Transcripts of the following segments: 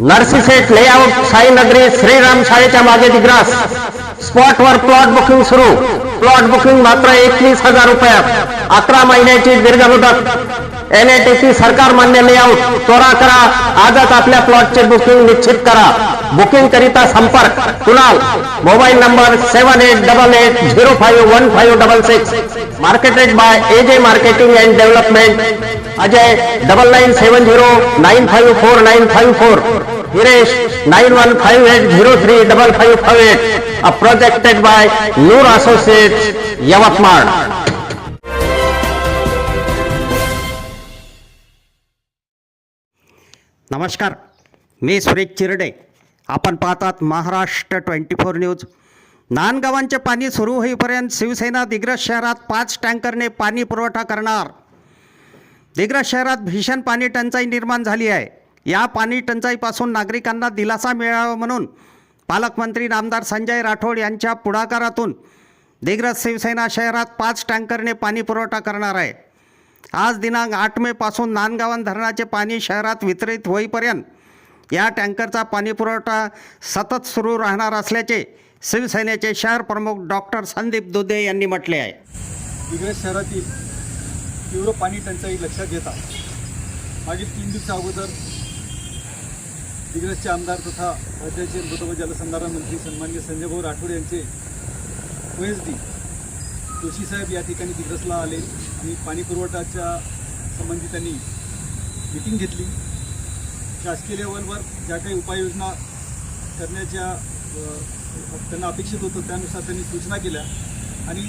नर्सिसेट layout साईनगरी Shriram शाळेच्या मागे दिग्रास स्पॉटवर प्लॉट बुकिंग सुरू. प्लॉट बुकिंग मात्र एकवीस हजार रुपयात. अकरा महिन्याची दीर्घ एनआयटीसी सरकार मान्य लेआउट त्वरा करा. आजच आपल्या प्लॉटचे बुकिंग निश्चित करा. बुकिंग करिता संपर्क. Kunal? Mobile number seven eight double eight zero five one five double six marketed by A J marketing and development Ajay double nine seven zero nine five four nine five four Hiresh nine one five eight zero three double five five eight a projected by Noor associate Yavatmal नमस्कार मी सुरेश चिरडे. आपण पाहतात Maharashtra twenty four news. नानगावांचे पाणी सुरू होईपर्यंत शिवसेना दिग्रज शहरात पाच टँकरने पाणी पुरवठा करणार. दिग्रज शहरात भीषण पाणी टंचाई निर्माण झाली आहे. या पाणी टंचाईपासून नागरिकांना दिलासा मिळावा म्हणून पालकमंत्री नामदार संजय राठोड यांच्या पुढाकारातून दिग्रज शिवसेना शहरात पाच टँकरने पाणी पुरवठा करणार आहे. आज दिनांक आठ मेपासून नांदगावन धरणाचे पाणी शहरात वितरित होईपर्यंत या टँकरचा पाणीपुरवठा सतत सुरू राहणार असल्याचे शिवसेनेचे शहर प्रमुख डॉक्टर संदीप दुधे यांनी म्हटले आहे. दिग्रस शहरातील तीव्र पाणी टंचाई लक्षात घेता मागील तीन दिवसा अगोदर दिग्रसचे आमदार तथा राज्याचे मृत जलसंधारण मंत्री सन्मान्य संजयभाऊ राठोड यांचे ओएसडी जोशी साहेब या ठिकाणी दिग्रसला आले आणि पाणी पुरवठ्याच्या संबंधी त्यांनी मिटिंग घेतली. शासकीय लेवलवर ज्या काही उपाययोजना करण्याच्या त्यांना अपेक्षित होतं त्यानुसार त्यांनी सूचना केल्या. आणि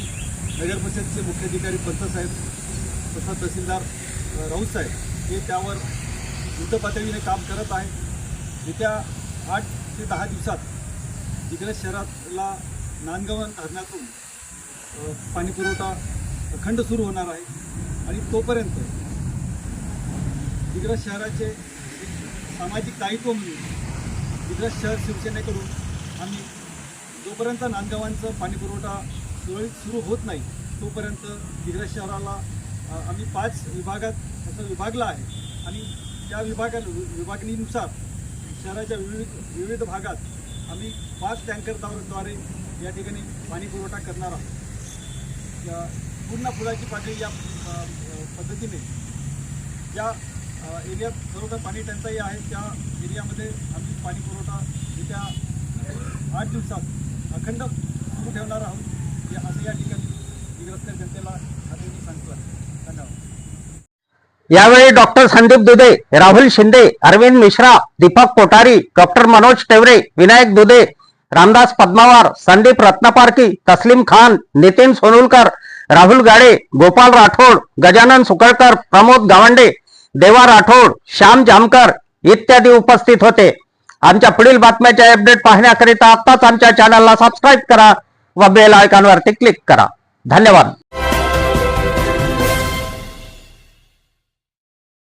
नगर परिषदचे मुख्याधिकारी पंतसाहेब तथा तहसीलदार राऊत साहेब हे त्यावर युद्धपातळीने काम करत आहे येत्या आठ ते दहा दिवसात दिग्रस शहरातला नांदगवन धरणातून पाणीपुरवठा खंड सुरू होणार आहे. आणि तोपर्यंत दिग्रस शहराचे सामाजिक दायित्व म्हणून दिग्रस शहर शिवसेनेकडून आम्ही जोपर्यंत नांदगावांचं पाणीपुरवठा सुरळीत सुरू होत नाही तोपर्यंत दिग्रस शहराला आम्ही पाच विभागात असं विभागलं आहे. आणि त्या विभागा विभागणीनुसार शहराच्या विविध विविध भागात आम्ही पाच टँकरद्वारे या ठिकाणी पाणी पुरवठा करणार आहोत. पूर्ण फुलाची पातळी या पद्धतीने ज्या एरियात खरोखर पाणी टंचाई आहे. त्या एरियामध्ये आम्ही पाणी पुरवठा येत्या आठ दिवसात अखंड सुरू ठेवणार आहोत. या असं या ठिकाणी दिग्रस्त जनतेला खात्रीने सांगतो धन्यवाद. यावेळी डॉक्टर संदीप दुधे राहुल शिंदे अरविंद मिश्रा दीपक कोठारी डॉक्टर मनोज टेवरे विनायक दुधे रामदास पद्मावार संदीप रत्नपारकी तस्लीम खान नितीन सोनुलकर राहुल गाडे गोपाल राठोड गजानन सुकळकर प्रमोद गावंडे देवा राठोड श्याम जामकर इत्यादी उपस्थित होते. आमच्या पुढील बातम्याचे अपडेट पाहण्याकरिता आत्ताच आमच्या चॅनलला सबस्क्राईब करा व बेल आयकॉनवरती क्लिक करा. धन्यवाद.